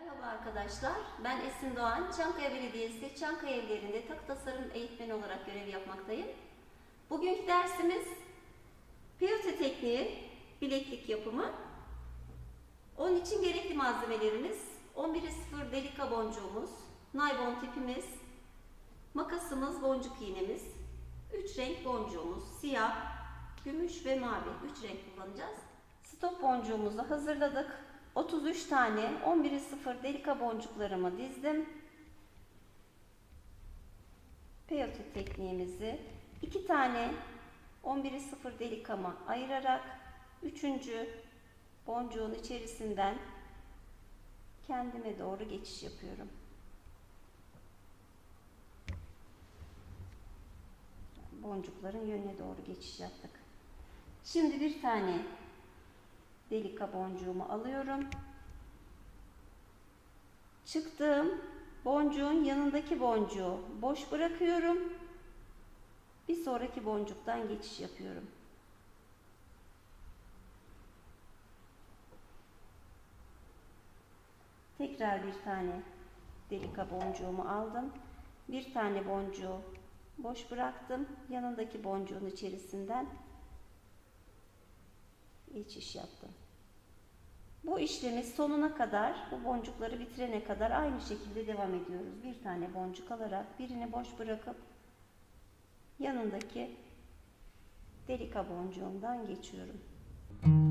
Merhaba arkadaşlar, ben Esin Doğan. Çankaya Belediyesi Çankaya Evleri'nde takı tasarım eğitmeni olarak görev yapmaktayım. Bugünkü dersimiz piyote tekniği, bileklik yapımı. Onun için gerekli malzemelerimiz 11.0 delika boncuğumuz, naylon tipimiz, makasımız, boncuk iğnemiz, 3 renk boncuğumuz, siyah, gümüş ve mavi 3 renk kullanacağız. Stop boncuğumuzu hazırladık. 33 tane 11'i 0 delika boncuklarımı dizdim. Peyote tekniğimizi 2 tane 11'i 0 delikama ayırarak 3. boncuğun içerisinden kendime doğru geçiş yapıyorum. Boncukların yönüne doğru geçiş yaptık. Şimdi bir tane delika boncuğumu alıyorum. Çıktığım boncuğun yanındaki boncuğu boş bırakıyorum. Bir sonraki boncuktan geçiş yapıyorum. Tekrar bir tane delika boncuğumu aldım. Bir tane boncuğu boş bıraktım. Yanındaki boncuğun içerisinden geçiş yaptım. Bu işlemi sonuna kadar, bu boncukları bitirene kadar aynı şekilde devam ediyoruz. Bir tane boncuk alarak birini boş bırakıp yanındaki delika boncuğundan geçiyorum. Sonuna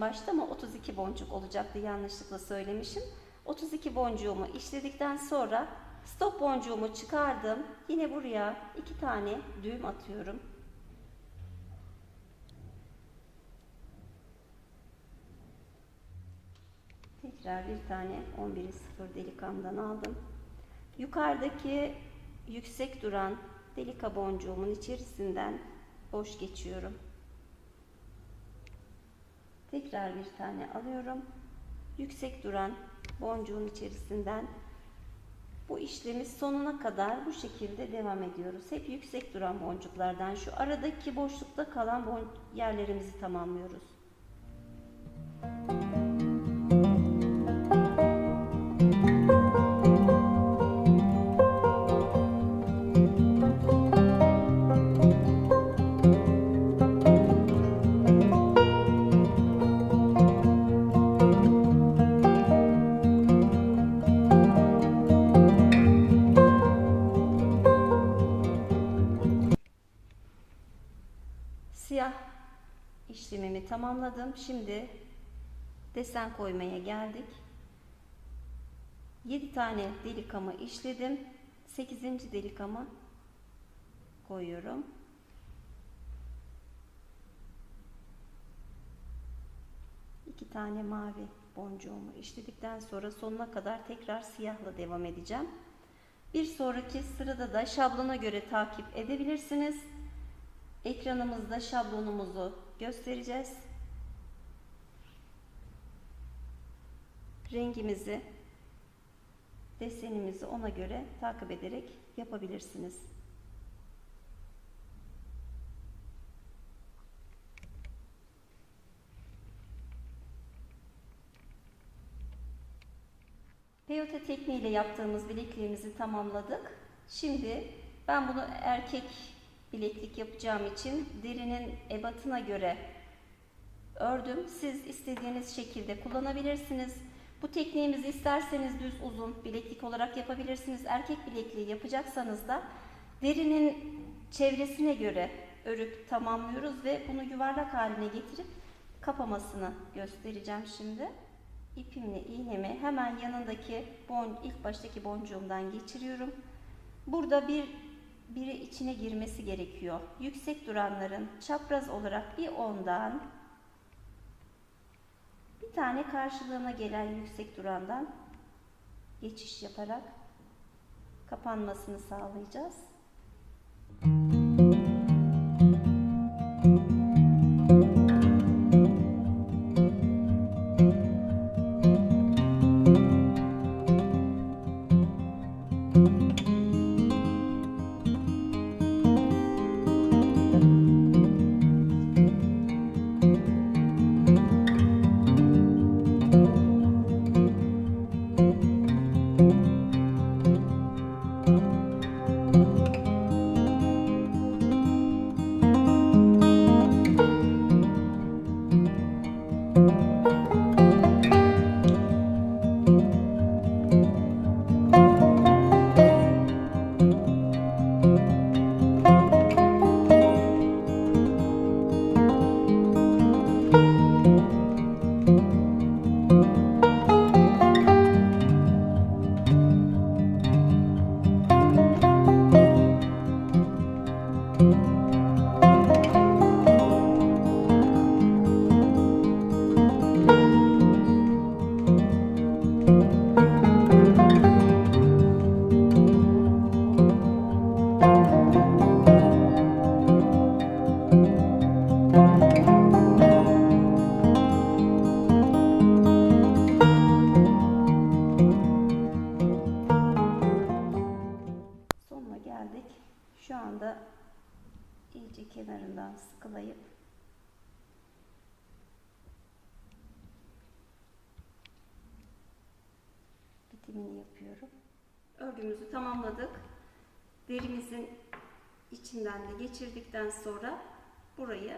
33 demiştim başta ama 32 boncuk olacaktı yanlışlıkla söylemişim. 32 boncuğumu işledikten sonra stop boncuğumu çıkardım. Yine buraya iki tane düğüm atıyorum. Tekrar bir tane 11'i 0 delikamdan aldım. Yukarıdaki yüksek duran delika boncuğumun içerisinden boş geçiyorum. Tekrar bir tane alıyorum. Yüksek duran boncuğun içerisinden bu işlemi sonuna kadar bu şekilde devam ediyoruz. Hep yüksek duran boncuklardan şu aradaki boşlukta kalan yerlerimizi tamamlıyoruz. Tamamladım. Şimdi desen koymaya geldik. 7 tane delikamı işledim. 8. delikamı koyuyorum. İki tane mavi boncuğumu işledikten sonra sonuna kadar tekrar siyahla devam edeceğim. Bir sonraki sırada da şablona göre takip edebilirsiniz. Ekranımızda şablonumuzu göstereceğiz. Rengimizi, desenimizi ona göre takip ederek yapabilirsiniz. Peyote tekniğiyle yaptığımız bilekliğimizi tamamladık. Şimdi Ben bunu erkek bileklik yapacağım için derinin ebatına göre ördüm. Siz istediğiniz şekilde kullanabilirsiniz. Bu tekniğimizi isterseniz düz uzun bileklik olarak yapabilirsiniz. Erkek bilekliği yapacaksanız da derinin çevresine göre örüp tamamlıyoruz ve bunu yuvarlak haline getirip kapamasını göstereceğim şimdi. İpimle iğnemi hemen yanındaki bon, ilk baştaki boncuğumdan geçiriyorum. Burada bir biri içine girmesi gerekiyor. Yüksek duranların çapraz olarak bir ondan bir tane karşılığına gelen yüksek durandan geçiş yaparak kapanmasını sağlayacağız. Sonuna geldik. Şu anda iyice kenarından sıkılayıp bitimini yapıyorum. Örgümüzü tamamladık. Derimizin içinden de geçirdikten sonra burayı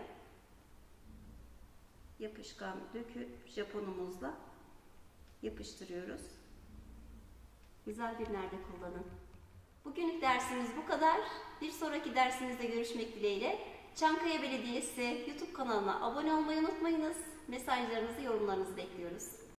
yapışkan döküp japonumuzla yapıştırıyoruz. Güzel günlerde kullanın. Bugünlük dersimiz bu kadar. Bir sonraki dersimizde görüşmek dileğiyle. Çankaya Belediyesi YouTube kanalına abone olmayı unutmayınız. Mesajlarınızı, yorumlarınızı bekliyoruz.